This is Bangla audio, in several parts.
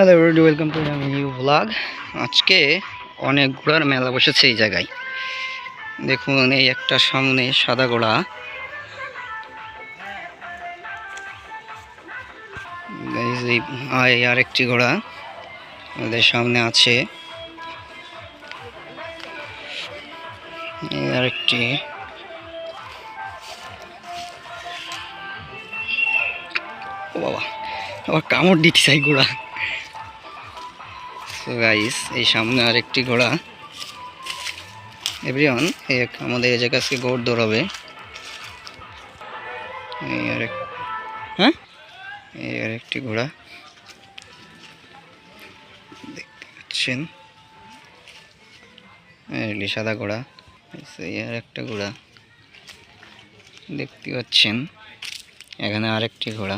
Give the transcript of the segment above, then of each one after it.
Hello everybody welcome to new blog আজকে অনেক ঘোড়ার মেলা বসেছে এই জায়গায়। দেখুন, এই একটা সামনে সাদা ঘোড়া। আর একটি ঘোড়া আমাদের সামনে আছে। আরেকটি। বাবা, আবার কামড় দিতে চাই ঘোড়া। সো গাইস এই সামনে আরেকটি ঘোড়া। এভরিওয়ান এক- আমাদের এই জায়গা আজকে গৌড় দৌড়াবে। এই আরেক হ্যাঁ? এই আরেকটি ঘোড়া। দেখতে পাচ্ছেন? সাদা ঘোড়া। এই আর একটা ঘোড়া। দেখতে পাচ্ছেন? এখানে আরেকটি ঘোড়া।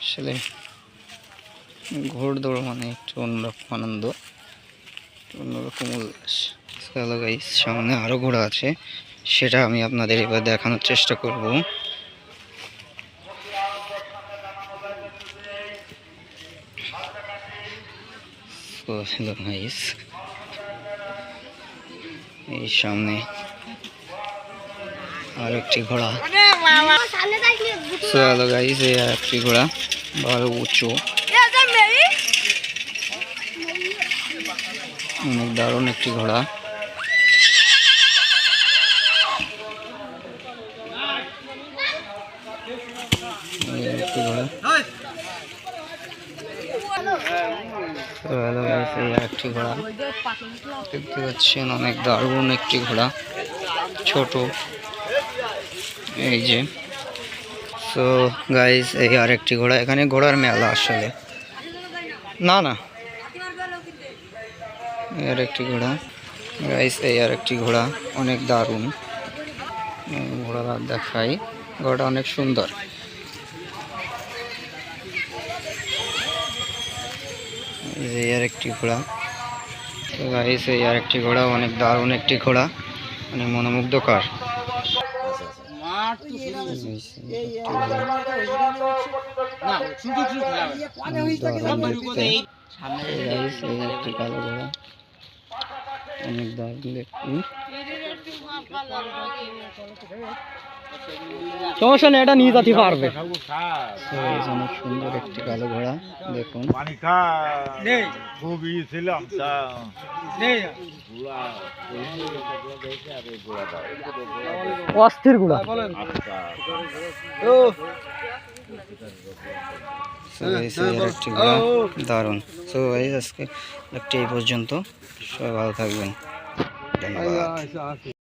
আসলে ঘোড় দৌড় মানে একটু অন্যরকম আনন্দ অন্যরকম উল্লাস। গাইস সামনে আরও ঘোড়া আছে সেটা আমি আপনাদের এবার দেখানোর চেষ্টা করব। হ্যালো গাইস এই সামনে আর একটি ঘোড়া। চলো গাইস এই একটি ঘোড়া ভালো উঁচু। অনেক দারুণ একটি ঘোড়া। একটি ঘোড়া। একটি ঘোড়া। দেখতে পাচ্ছেন অনেক দারুণ একটি ঘোড়া, ছোট। এই যে। তো গাইস এই আর একটি ঘোড়া। এখানে ঘোড়ার মেলা আসলে। না না। আর একটি ঘোড়া গাইস এই আর একটি ঘোড়া অনেক দারুণ ঘোড়াটা দেখাই ঘোড়াটা অনেক সুন্দর যে আর একটি ঘোড়া গাইস এই আর একটি ঘোড়া অনেক দারুণ একটি ঘোড়া অনেক মনোমুগ্ধকর একটি কালো ঘোড়া অনেক দারুণ দেখতে সমস্যা নেই এটা নিয়ে যেতে পারবে। অনেক সুন্দর একটি কালো ঘোড়া দেখুন। খুবই ছিলাম অস্থির ঘোড়া। So guys, এই একটি ঘোড়া দারুণ। সো আজকে একটি এই পর্যন্ত। সবাই ভালো থাকবেন। ধন্যবাদ।